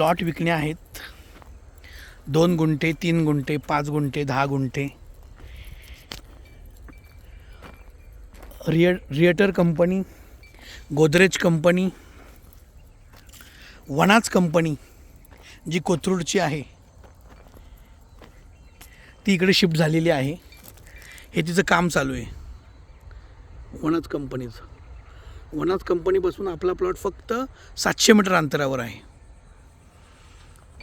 Plot विकणे आहेत. दोन गुंठे तीन गुंठे पाच गुंठे दहा गुंठे. रिअ रिएटर company Godrej company Vanaz company जी कोथरूडची आहे ती इकडे शिफ्ट झालेली आहे. हे तिचं काम चालू आहे. वनाज कंपनीचं. वनाज कंपनीपासून आपला प्लॉट फक्त सातशे मीटर अंतरावर आहे.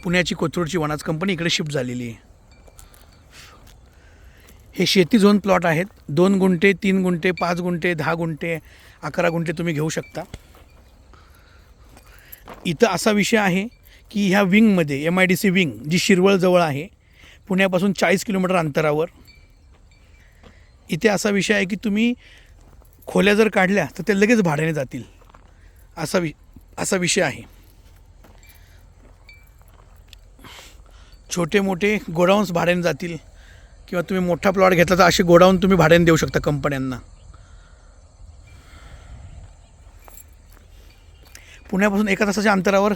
पुण्याची कोथरूडची वनाज कंपनी इकडे शिफ्ट झालेली आहे. हे शेती झोन प्लॉट आहेत. दोन गुंठे तीन गुंठे पाच गुंठे दहा गुंठे अकरा गुंठे तुम्ही घेऊ शकता. इथं असा विषय आहे की ह्या विंगमध्ये M I D C wing जी शिरवळजवळ आहे पुण्यापासून चाळीस किलोमीटर अंतरावर. इथे असा विषय आहे की तुम्ही खोल्या जर काढल्या तर ते लगेच भाड्याने जातील. असा वि असा विषय आहे. छोटे मोठे गोडाऊन्स भाड्याने जातील किंवा तुम्ही मोठा प्लॉट घेतला तर असे गोडाऊन तुम्ही भाड्याने देऊ शकता कंपन्यांना. पुण्यापासून एका तासाच्या अंतरावर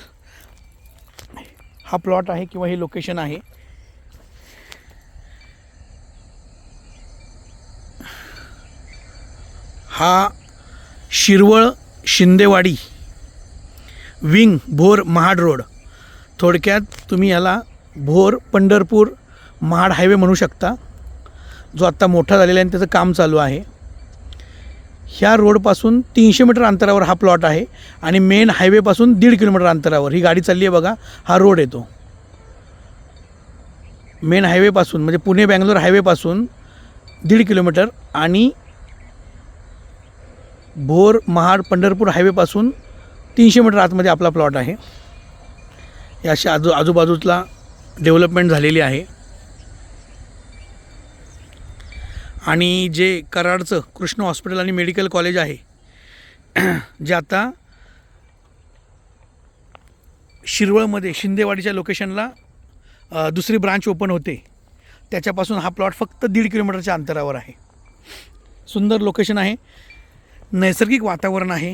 हा प्लॉट आहे किंवा हे लोकेशन आहे. हा शिरवळ शिंदेवाडी विंग भोर महाड रोड. थोडक्यात तुम्ही याला भोर पंढरपूर महाड हायवे म्हणू शकता जो आत्ता मोठा झालेला आहे आणि त्याचं काम चालू आहे. ह्या रोडपासून तीनशे मीटर अंतरावर हा प्लॉट आहे आणि मेन हायवेपासून दीड किलोमीटर अंतरावर. ही गाडी चालली आहे बघा हा रोड येतो मेन हायवेपासून म्हणजे पुणे बँगलोर हायवेपासून दीड किलोमीटर आणि भोर महाड पंढरपूर हायवेपासून तीनशे मीटर आतमध्ये आपला प्लॉट आहे. या अशा आजू आजूबाजूला डेव्हलपमेंट झालेली आहे. आणि जे कराडचं कृष्ण हॉस्पिटल आणि मेडिकल कॉलेज आहे जे आता शिरवळमध्ये शिंदेवाडीच्या लोकेशनला दुसरी ब्रांच ओपन होते. त्याच्यापासून हा प्लॉट फक्त दीड किलोमीटरच्या अंतरावर आहे. सुंदर लोकेशन आहे. नैसर्गिक वातावरण आहे.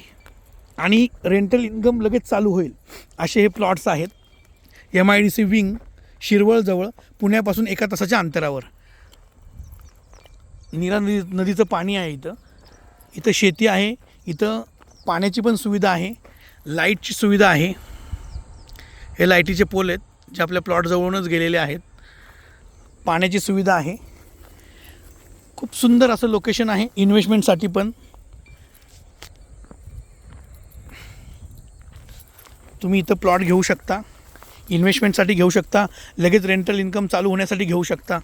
आणि रेंटल इन्कम लगेच चालू होईल असे हे प्लॉट्स आहेत. M I D C wing शिरवळजवळ पुण्यापासून एका तासाच्या अंतरावर. नीरा नदी नदीचं पाणी आहे इथं. इथं शेती आहे इथं पाण्याची पण सुविधा आहे लाईटची सुविधा आहे. हे लाईटीचे पोल आहेत जे आपल्या प्लॉटजवळूनच गेलेले आहेत. पाण्याची सुविधा आहे. खूप सुंदर असं लोकेशन आहे इन्व्हेस्टमेंटसाठी पण. तुम्ही इथं प्लॉट घेऊ शकता. इन्व्हेस्टमेंटसाठी घेऊ शकता. लगेच रेंटल इन्कम चालू होण्यासाठी घेऊ शकता.